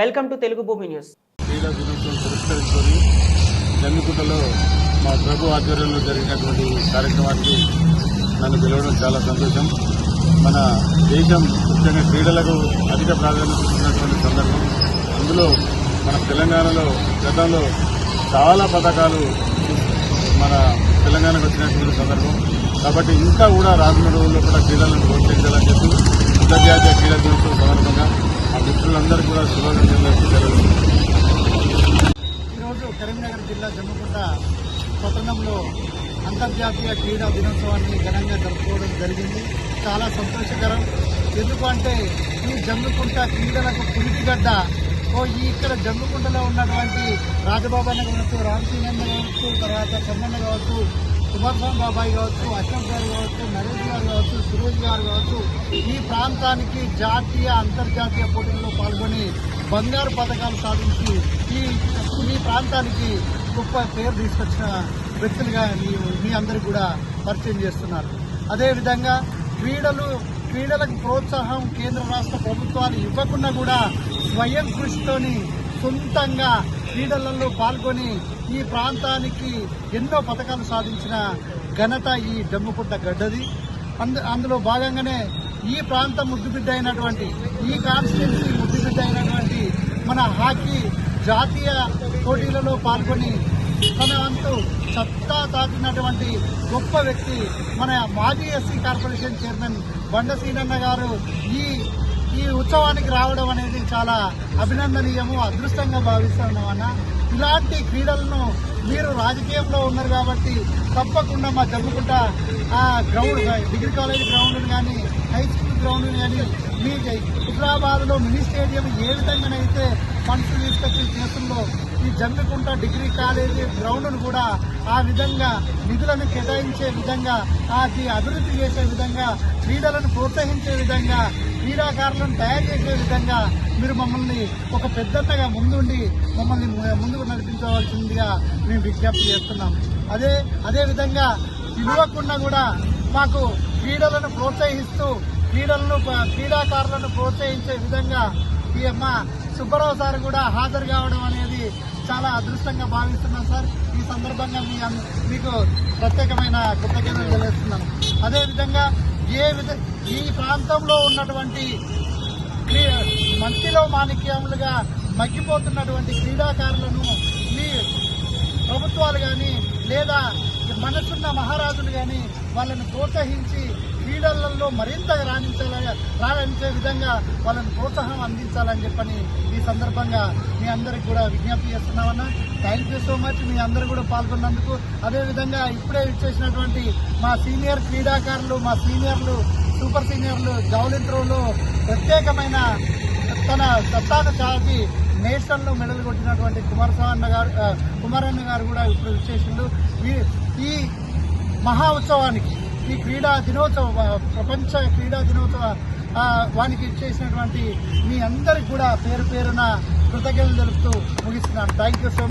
Welcome to Telugu భూమి news. క్రీడా దినోత్సవం పురస్కరించుకొని జమ్మికుంటలో మా ప్రభు ఆధ్వర్యంలో జరిగినటువంటి కార్యక్రమానికి నన్ను పిలవడం చాలా సంతోషం. మన దేశం ముఖ్యంగా క్రీడలకు అధిక ప్రాధాన్యత ఇస్తున్నటువంటి సందర్భం. అందులో మన తెలంగాణలో గతంలో చాలా పథకాలు మన తెలంగాణకు వచ్చినటువంటి సందర్భం. కాబట్టి ఇంకా కూడా రానున్న రోజుల్లో కూడా క్రీడలను ప్రోత్సహించాలని చెప్పి అంతర్జాతీయ క్రీడా దినోత్సవం సందర్భంగా ఆ మిత్రులందరూ కూడా శుభాకాంక్షలు తెలియజేస్తున్నారు ఈరోజు కరీంనగర్ జిల్లా జమ్మికుంట పట్టణంలో అంతర్జాతీయ క్రీడా దినోత్సవాన్ని ఘనంగా జరుపుకోవడం జరిగింది. చాలా సంతోషకరం. ఎందుకంటే ఈ జమ్మికుంట క్రీడలకు పులిపిగడ్డ ఓ ఈ ఇక్కడ జమ్మికుంటలో ఉన్నటువంటి రాజబాబు అన్న కావచ్చు రామసింగ్ కావచ్చు తర్వాత చెమ్మన్న కావచ్చు కుమారస్వామి బాబాయ్ కావచ్చు అశోక్ గారు కావచ్చు నరేష్ గారు కావచ్చు సురేష్ గారు కావచ్చు ఈ ప్రాంతానికి జాతీయ అంతర్జాతీయ పోటీల్లో పాల్గొని బంగారు పథకాలు సాధించి ఈ ఈ ప్రాంతానికి గొప్ప పేరు తీసుకొచ్చిన వ్యక్తులుగా మీ మీ కూడా పరిచయం చేస్తున్నారు. అదేవిధంగా క్రీడలు క్రీడలకు ప్రోత్సాహం కేంద్ర రాష్ట్ర ప్రభుత్వాలు ఇవ్వకుండా కూడా స్వయం కృషితోని సొంతంగా క్రీడలలో పాల్గొని ఈ ప్రాంతానికి ఎన్నో పథకాలు సాధించిన ఘనత ఈ డమ్ముకుంట గడ్డది. అందు అందులో భాగంగానే ఈ ప్రాంతం ముద్దుబిడ్డ అయినటువంటి ఈ కాన్స్టిట్యున్సీ ముద్దుబిడ్డ అయినటువంటి మన హాకీ జాతీయ పోటీలలో పాల్గొని తన వంతు సత్తా తాకినటువంటి గొప్ప వ్యక్తి మన మాజీ ఎస్సీ కార్పొరేషన్ చైర్మన్ బండ సీనన్న గారు ఈ ఈ ఉత్సవానికి రావడం అనేది చాలా అభినందనీయము అదృష్టంగా భావిస్తున్నామన్నా. ఇలాంటి క్రీడలను మీరు రాజకీయంలో ఉన్నారు కాబట్టి తప్పకుండా మా జమ్ముకుంట ఆ గ్రౌండ్ డిగ్రీ కాలేజ్ గ్రౌండ్ కానీ హై మీ హైదరాబాద్లో మినీ స్టేడియం ఏ విధంగానైతే ఫండ్స్ తీసుకొచ్చి చేస్తుందో ఈ జమ్మికుంట డిగ్రీ కాలేజీ గ్రౌండ్ను కూడా ఆ విధంగా నిధులను కేటాయించే విధంగా అది అభివృద్ధి చేసే విధంగా క్రీడలను ప్రోత్సహించే విధంగా క్రీడాకారులను తయారు చేసే విధంగా మీరు మమ్మల్ని ఒక పెద్దగా ముందుండి మమ్మల్ని ముందుకు నడిపించవలసిందిగా మేము విజ్ఞప్తి చేస్తున్నాం. అదే అదే విధంగా ఇవ్వకుండా కూడా మాకు క్రీడలను ప్రోత్సహిస్తూ క్రీడలను క్రీడాకారులను ప్రోత్సహించే విధంగా ఈ అమ్మ సుబ్బారావు సార్ కూడా హాజరు కావడం అనేది చాలా అదృష్టంగా భావిస్తున్నాం సార్. ఈ సందర్భంగా మీ మీకు ప్రత్యేకమైన కృతజ్ఞతలు తెలియజేస్తున్నాను. అదేవిధంగా ఏ విధ ఈ ప్రాంతంలో ఉన్నటువంటి క్రీ మంచిలో మాణిక్యములుగా మగ్గిపోతున్నటువంటి క్రీడాకారులను మీ ప్రభుత్వాలు కానీ లేదా మనసున్న మహారాజులు కానీ వాళ్ళని ప్రోత్సహించి క్రీడలలో మరింత రాణించాలని రాణించే విధంగా వాళ్ళని ప్రోత్సాహం అందించాలని చెప్పని ఈ సందర్భంగా మీ అందరికి కూడా విజ్ఞప్తి చేస్తున్నామన్నా థ్యాంక్ యూ సో మచ్ మీ అందరూ కూడా పాల్గొన్నందుకు. అదేవిధంగా ఇప్పుడే ఇచ్చేసినటువంటి మా సీనియర్ క్రీడాకారులు మా సీనియర్లు సూపర్ సీనియర్లు జావలిన్ త్రోలో ప్రత్యేకమైన తన సత్తాను చాటి నేషనల్లో మెడల్ కొట్టినటువంటి కుమారస్వామి గారు కుమారన్న గారు కూడా ఇప్పుడు విశేషులు ఈ- ఈ మహా ఉత్సవానికి ఈ క్రీడా దినోత్సవ ప్రపంచ క్రీడా దినోత్సవ వానికి ఇచ్చేసినటువంటి మీ అందరికి కూడా పేరు పేరున కృతజ్ఞతలు తెలుపుతూ ముగిస్తున్నాను. Thank you so